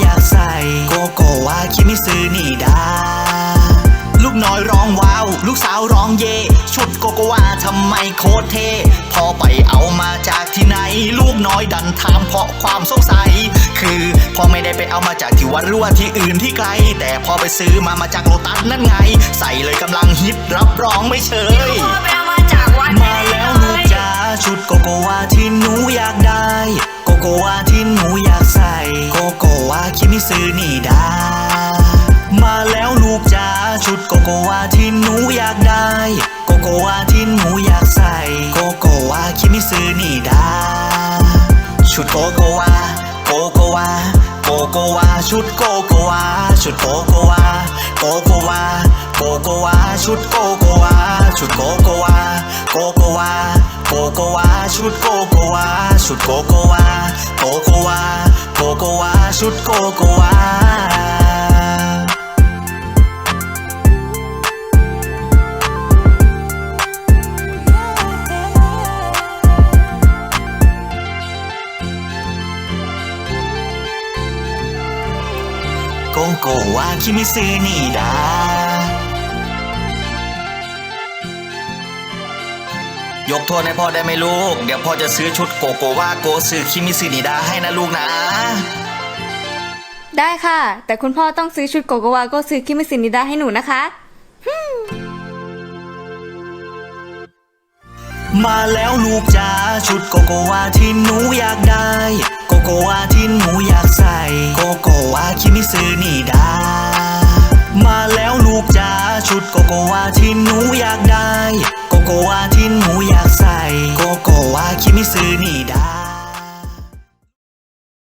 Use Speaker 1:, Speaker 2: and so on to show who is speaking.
Speaker 1: อยาก ไมโคตรเท่พอไปเอามาจากที่ไหน ลูกน้อยดันถามเพราะความสงสัย คือพอไม่ได้ไปเอามาจากที่วัดหรือว่าที่อื่นที่ไกล แต่พอไปซื้อมามาจากโลตัสนั่นไง ใส่เลยกำลังฮิตรับรองไม่เชย
Speaker 2: พ่อไปเอามาจากวัด
Speaker 1: มาแล้วลูกจ๋าชุดโกโกวาที่หนูอยากได้ โกโกวาที่หนูอยากใส่ โกโกวาคิมิซึนี่ดามาแล้วลูกจ๋าชุดโกโกวาที่หนูอยากได้ โกโกวาที่หนูอยากใส่ โกโกวาคิมิซึนี่ดา ชุดโกโกวา โกโกวา โกโกวา ชุดโกโกวา ชุดโกโกวา โกโกวา โกโกวา ชุดโกโกวา ชุดโกโกวา โกโกวา โกโกวา ชุดโกโกวา ชุดโกโกวา โกโกวา โกโกวา ชุดโกโกวา โกโกวาคิมิซึนี่ดายกโทษให้พ่อได้ไหมลูก เดี๋ยวพ่อจะซื้อชุดโกโกวาโกซึคิมิซึนิดาให้นะลูกนะ
Speaker 3: ได้ค่ะ แต่คุณพ่อต้องซื้อชุดโกโกวาโก็ซื้อคิมิซินิดาให้หนูนะคะ
Speaker 1: มาแล้วลูกจ๋าชุดโกโกวาที่หนูอยากได้ โกโกวาที่หนูอยากใส่ กจ๋าชุดโกโกวาที่หนูอยากได้ โกโกวาที่หนูอยากใส่ โกโกวาคิมิซึนี่